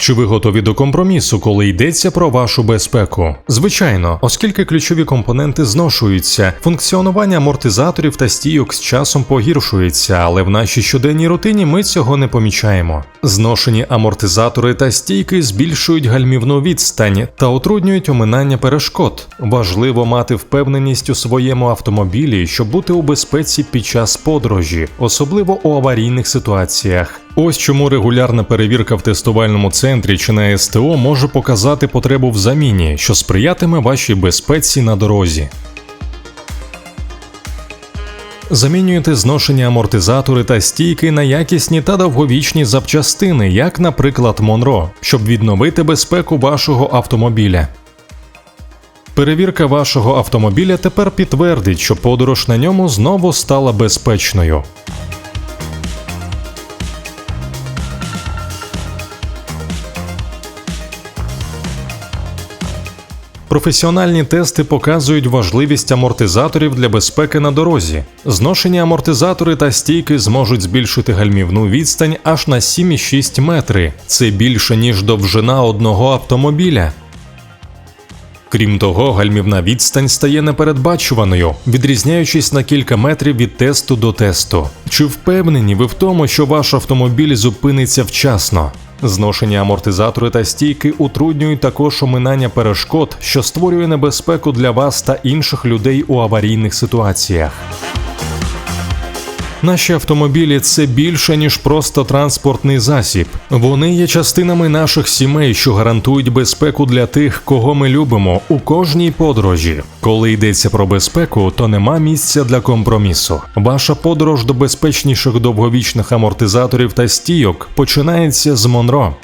Чи ви готові до компромісу, коли йдеться про вашу безпеку? Звичайно, оскільки ключові компоненти зношуються, функціонування амортизаторів та стійок з часом погіршується, але в нашій щоденній рутині ми цього не помічаємо. Зношені амортизатори та стійки збільшують гальмівну відстань та утруднюють оминання перешкод. Важливо мати впевненість у своєму автомобілі, щоб бути у безпеці під час подорожі, особливо у аварійних ситуаціях. Ось чому регулярна перевірка в тестувальному центрі чи на СТО може показати потребу в заміні, що сприятиме вашій безпеці на дорозі. Замінюєте зношені амортизатори та стійки на якісні та довговічні запчастини, як, наприклад, Монро, щоб відновити безпеку вашого автомобіля. Перевірка вашого автомобіля тепер підтвердить, що подорож на ньому знову стала безпечною. Професіональні тести показують важливість амортизаторів для безпеки на дорозі. Зношені амортизатори та стійки зможуть збільшити гальмівну відстань аж на 7,6 метри. Це більше ніж довжина одного автомобіля. Крім того, гальмівна відстань стає непередбачуваною, відрізняючись на кілька метрів від тесту до тесту. Чи впевнені ви в тому, що ваш автомобіль зупиниться вчасно? Зношені амортизатори та стійки утруднюють також оминання перешкод, що створює небезпеку для вас та інших людей у аварійних ситуаціях. Наші автомобілі це більше ніж просто транспортний засіб. Вони є частинами наших сімей, що гарантують безпеку для тих, кого ми любимо у кожній подорожі. Коли йдеться про безпеку, то нема місця для компромісу. Ваша подорож до безпечніших довговічних амортизаторів та стійок починається з Монро.